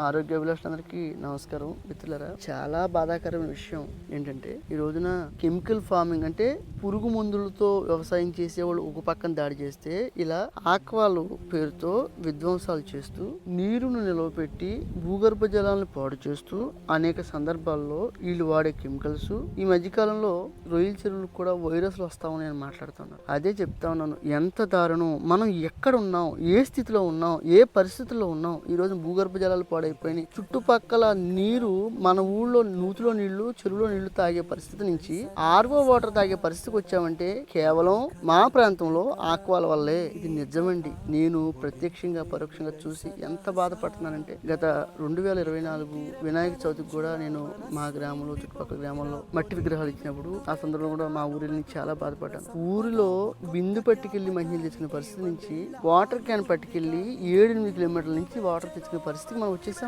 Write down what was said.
ఆరోగ్య అభిలాషులందరికీ నమస్కారం. మిత్రులరా చాలా బాధాకరమైన విషయం ఏంటంటే ఈ రోజున కెమికల్ ఫార్మింగ్ అంటే పురుగు మందులతో వ్యవసాయం చేసేవాళ్ళు ఒక పక్కన దాడి చేస్తే ఇలా ఆక్వాలు పేరుతో విధ్వంసాలు చేస్తూ నీరును నిలవపెట్టి భూగర్భ జలాలను పాడు చేస్తూ అనేక సందర్భాల్లో వీళ్ళు వాడే కెమికల్స్ ఈ మధ్యకాలంలో రొయ్యల చెరువులకు కూడా వైరస్లు వస్తామని నేను మాట్లాడుతున్నాను. అదే చెప్తా ఉన్నాను. ఎంత దారుణం. మనం ఎక్కడ ఉన్నాం? ఏ స్థితిలో ఉన్నాం? ఏ పరిస్థితుల్లో ఉన్నాం? ఈ రోజు భూగర్భ జలాలు పాడైపోయినాయి. చుట్టుపక్కల నీరు మన ఊళ్ళో నూతిలో నీళ్ళు చెరువులో నీళ్ళు తాగే పరిస్థితి నుంచి ఆర్వో వాటర్ తాగే పరిస్థితి పరిస్థితికి వచ్చామంటే కేవలం మా ప్రాంతంలో ఆక్వాల వల్లే ఇది నిజమండి. నేను ప్రత్యక్షంగా పరోక్షంగా చూసి ఎంత బాధపడుతున్నానంటే గత రెండు వేల ఇరవై నాలుగు వినాయక చవితికి కూడా నేను మా గ్రామంలో చుట్టుపక్కల గ్రామంలో మట్టి విగ్రహాలు ఇచ్చినప్పుడు ఆ సందర్భంలో కూడా మా ఊరిని చాలా బాధపడ్డాను. ఊరిలో బిందు పట్టుకెళ్ళి మంచినీళ్ళు తెచ్చుకునే పరిస్థితి నుంచి వాటర్ క్యాన్ పట్టుకెళ్ళి ఏడు ఎనిమిది కిలోమీటర్ల నుంచి వాటర్ తెచ్చుకునే పరిస్థితి మనం వచ్చేసాం.